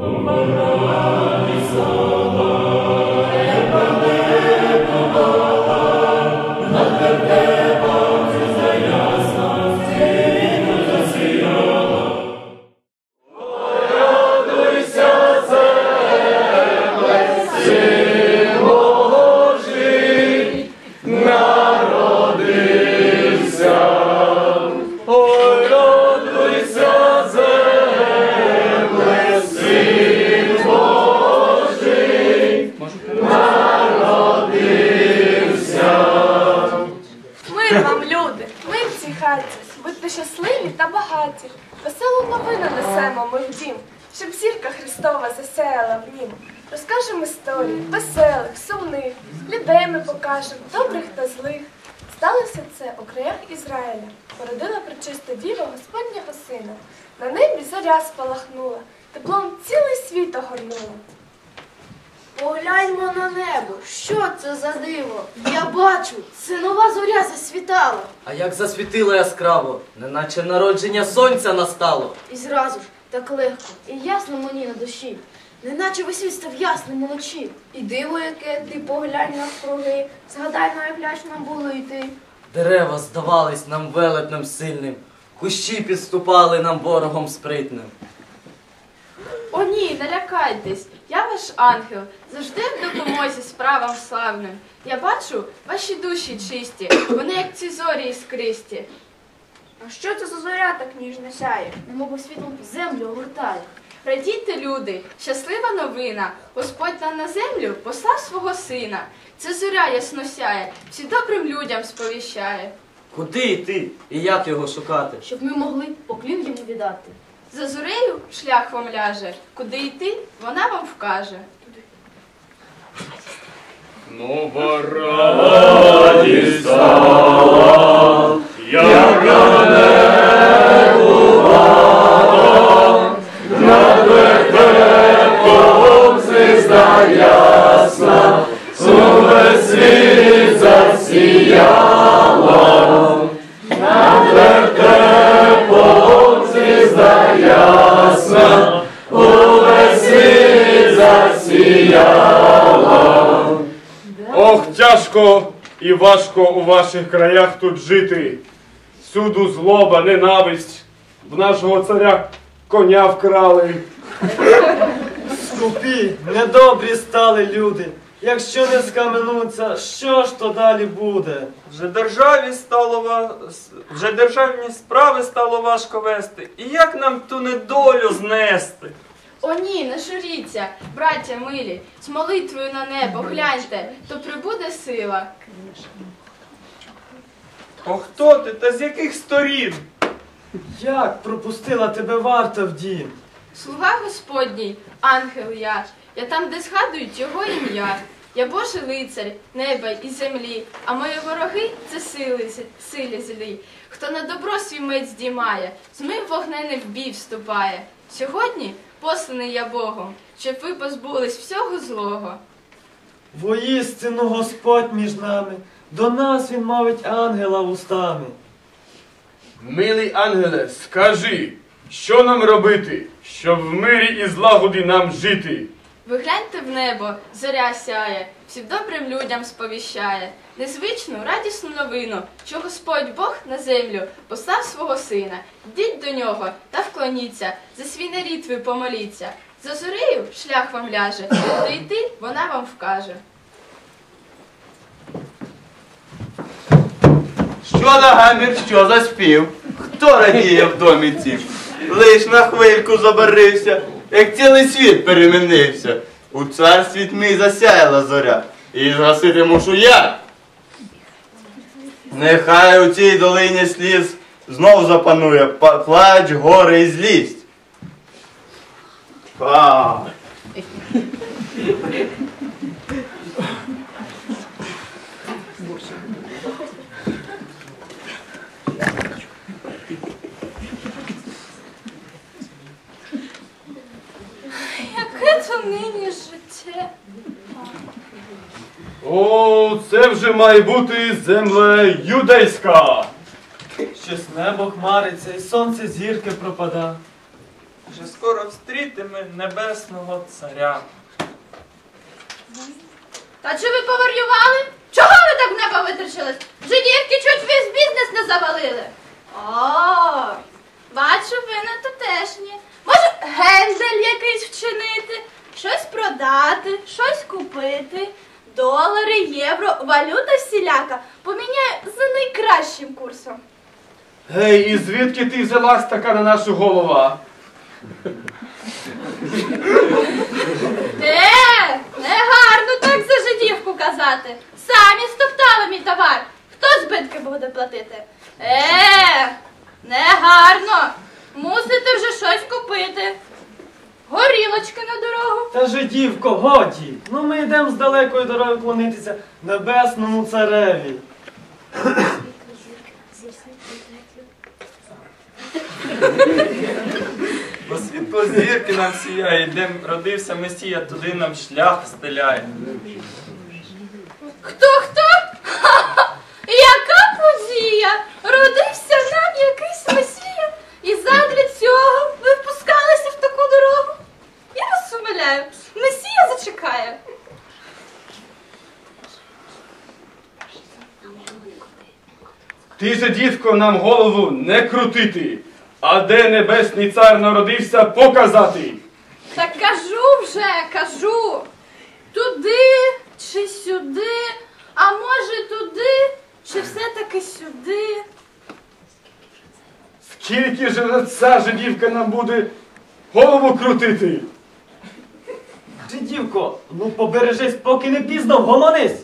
Numără la покажемо, добрих та злих. Сталося це у краях Ізраїля. Породила пречиста діва Господнього сина. На небі зоря спалахнула, теплом цілий світ огорнула. Погляньмо на небо, що це за диво? Я бачу, це нова зоря засвітала. А як засвітило яскраво, неначе народження сонця настало. І зразу ж так легко і ясно мені на душі, неначе весь світ став ясним уночі. І диво, яке ти поглянь навкруги, згадай, на як нам було йти. Дерева здавались нам велетнем сильним, кущі підступали нам ворогом спритним. О ні, не лякайтесь, я ваш ангел, завжди в допомозі справам славним. Я бачу ваші душі чисті, вони як ці зорі іскристі. А що це за зоря так ніжно сяє? Немов світлом землю огортає. Радійте, люди, щаслива новина. Господь нам на землю послав свого сина. Це зоря ясно сяє, всі добрим людям сповіщає. Куди йти і як його шукати? Щоб ми могли поклін йому віддати. За зорею шлях вам ляже, куди йти, вона вам вкаже. Нова радість стала, Ох, тяжко і важко у ваших краях тут жити. Всюду злоба, ненависть. В нашого царя коня вкрали. Скупі, недобрі стали люди. Якщо не скаменуться, що ж то далі буде? Вже державі стало ва- вже державні справи стало важко вести. І як нам ту недолю знести? О ні, не журіться, браття милі, з молитвою на небо гляньте, то прибуде сила. О, хто ти та з яких сторін? Як пропустила тебе варта в дім? Слуга Господній, ангел я, я там, де згадують його ім'я. Я Божий лицар, неба і землі, а мої вороги це сили, силі злі. Хто на добро свій мець здіймає, з моїм вогненним в бій вступає. Сьогодні посланий я Богом, щоб ви позбулись всього злого. Воістину Господь між нами, до нас він мовить ангела вустами. Милий ангеле, скажи, що нам робити, щоб в мирі і злагоді нам жити? Ви гляньте в небо, зоря сяє, всім добрим людям сповіщає. Незвичну, радісну новину, що Господь Бог на землю послав свого сина. Йдіть до нього та вклоніться, за свій нарід ви помоліться. За зорею шлях вам ляже, куди йти вона вам вкаже. Що за гамір, що за спів? Хто радіє в домі цім? Лиш на хвильку забарився, як цілий світ перемінився. У царстві тьми засяяла зоря, і згасити мушу я. Нехай у цій долині сліз знов запанує плач, горе і злість. А. Яке то нині життя? О, це вже має бути земля юдейська. Щось небо хмариться, і сонце зірки пропада. вже скоро встрітиме небесного царя. Та чи ви поварювали? Чого ви так в небо витрачились? Жидівки чуть весь бізнес не завалили. О, бачу, ви не тутешні. Може, гендель якийсь вчинити, щось продати, щось купити. Долари, євро, валюта всіляка поміняє за найкращим курсом. Гей, і звідки ти взялась така на нашу голова? Е, не гарно так за жидівку казати. Самі стоптали мій товар. Хто збитки буде платити? Е, не гарно. Мусите вже щось купити. Горілочки на дорогу. Та же, дівко, годі. Ну ми йдемо з далекої дороги клонитися небесному цареві. Бо світло зірки нам сіяє, де родився Месія, туди нам шлях стеляє. Хто хто? Ха-ха! Яка подія! Родився нам якийсь месія, і задля цього ви впускалися в таку дорогу. Я умиляю, месія зачекає. Ти же, дітко, нам голову не крутити, а де небесний цар народився показати. Так кажу вже, кажу. Туди чи сюди, а може туди, чи все-таки сюди. Скільки ж ця жидівка нам буде голову крутити? Чи, дівко, ну побережись, поки не пізно, вгомонись.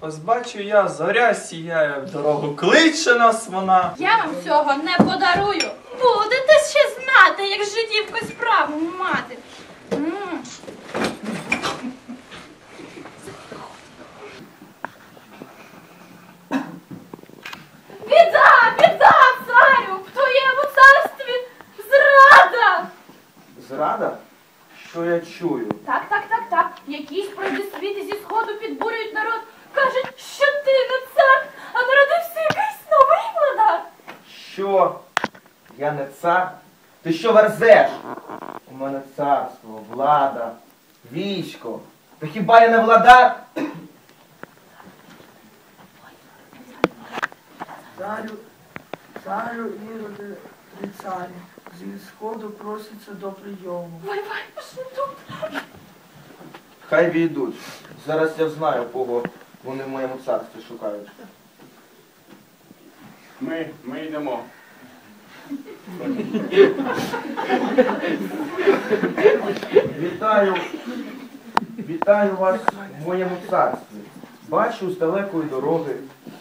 Ось бачу я, зоря сіяє в дорогу, кличе нас вона. Я вам цього не подарую. Будете ще знати, як жидівку справу мати. М. Біда, біда, царю, в твоєму царстві зрада. Зрада? Що я чую? Так, так, так, так. Якісь пройдисвіти зі сходу підбурюють народ. Кажуть, що ти не цар, а народився якийсь новий владар. Що? Я не цар? Ти що верзеш? У мене царство, влада, військо. Та хіба я не владар? Царю, царю Іроди, ти царю, зі сходу проситься до прийому. Хай війдуть. Зараз я знаю, кого вони в моєму царстві шукають. Ми, ми йдемо. Вітаю, вітаю вас в моєму царстві. Бачу з далекої дороги,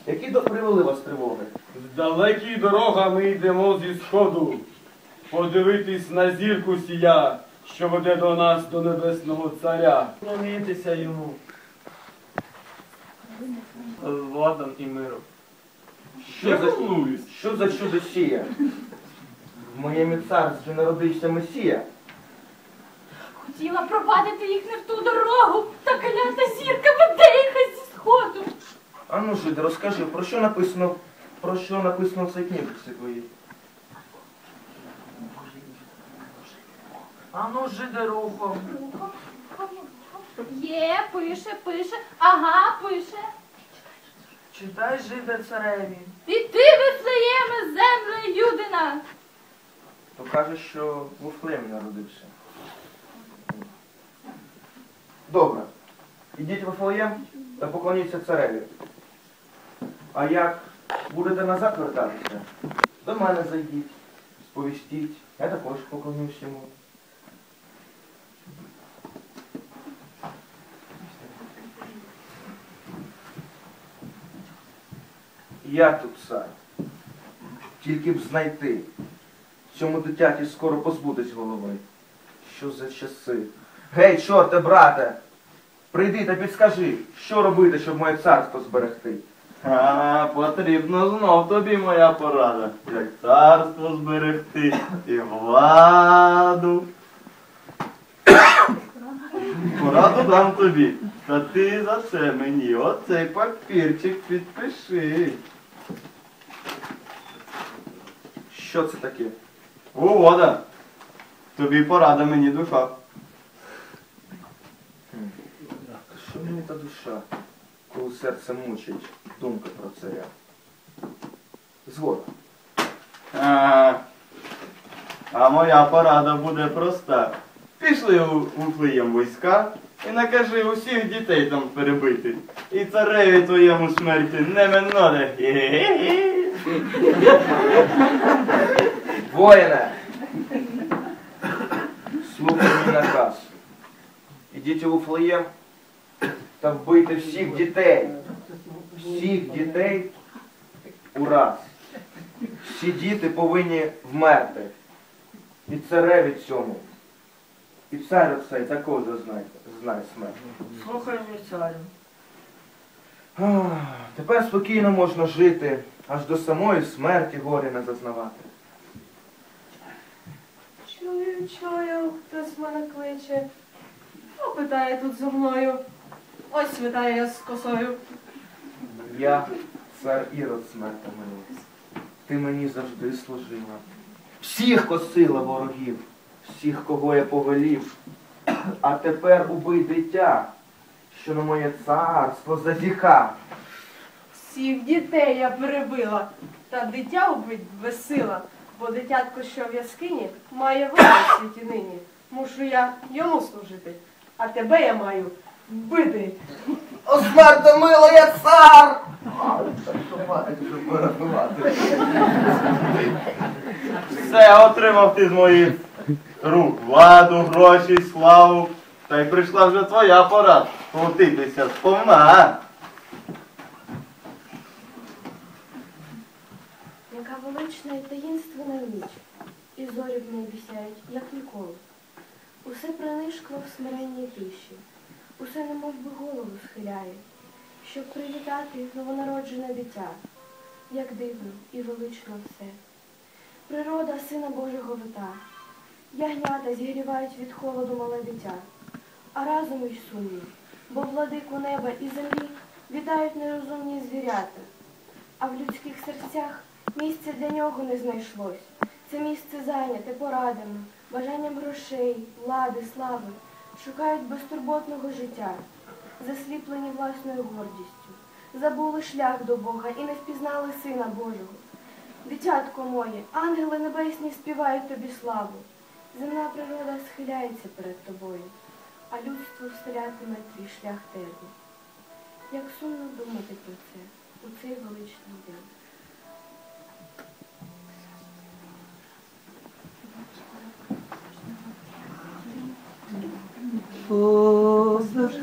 які до- привели вас тривоги. З далекій дорога ми йдемо зі сходу. Подивитись на зірку сія, що веде до нас, до небесного царя. Клонитися йому. З владом і миром. Що за, що за чудо сія? В моєму царстві народився Месія. Хотіла провадити їх не в ту дорогу, та клята зірка веде їх зі сходу. А ну жиди, розкажи, про що написано, про що написано в цій книжці твоїй? Ану, жиде рухом. Є, пише, пише, ага, пише. Читай жиде цареві. І ти, Вифлеєме, земле Юдина. То каже, що в народився. Добре. Ідіть в Вифлеєм та поклоніться цареві. А як будете назад вертатися, до мене зайдіть, сповістіть. Я також поклонюсь йому. Я тут цар. Тільки б знайти. Цьому дитяті скоро позбудуть голови. Що за часи? Гей, чорте, брате! Прийди та підскажи, що робити, щоб моє царство зберегти. А, потрібно знов тобі моя порада. Як царство зберегти і владу. Пораду дам тобі. Та ти за це мені оцей папірчик підпиши. Що це таке? Угода. Тобі порада мені душа. Що мені та душа, коли серце мучить думка про царя? Згода. А, а моя порада буде проста. Пішли у Вуфлеєм війська і накажи усіх дітей там перебити. І цареві твоєму смерті не минуде. Воїне! Слухай мій наказ. Ідіть у Вуфлеєм та вбийте всіх дітей. Всіх дітей ураз. Всі діти повинні вмерти. І цареві цьому. І цар цей також знає, знає смерть. Слухай мій царю. Тепер спокійно можна жити, аж до самої смерті горі не зазнавати. Чую, чую, хтось мене кличе. Питає тут зо мною. Ось вітає я з косою. Я цар Ірод смерти минулась. Ти мені завжди служила. Всіх косила ворогів, всіх, кого я повелів. А тепер убий дитя, що на моє царство зазіхав. Всіх дітей я перебила, та дитя убить безсила, бо дитятко, що в яскині, має в світі нині. Мушу я йому служити, а тебе я маю вбити. О, смерто мила, я цар! Все отримав ти з моїх рук владу, гроші, славу. Та й прийшла вже твоя пора платитися сповна. Яка велична і таїнственна ніч, і зорі в небі сяють, як ніколи. Усе принишкло в смиренній тиші, усе немов би голову схиляє, щоб привітати новонароджене дитя, як дивно і велично все. Природа Сина Божого вита, ягнята зігрівають від холоду мале дитя, а разом й сумні, бо владику неба і землі вітають нерозумні звірята а в людських серцях місця для нього не знайшлось. Це місце зайняте порадами, бажанням грошей, влади, слави, шукають безтурботного життя, засліплені власною гордістю, забули шлях до Бога і не впізнали Сина Божого. Дитятко моє, ангели небесні співають тобі славу. Земна природа схиляється перед тобою, а людство встелятиме твій шлях терні. Як сумно думати про це у цей величний день.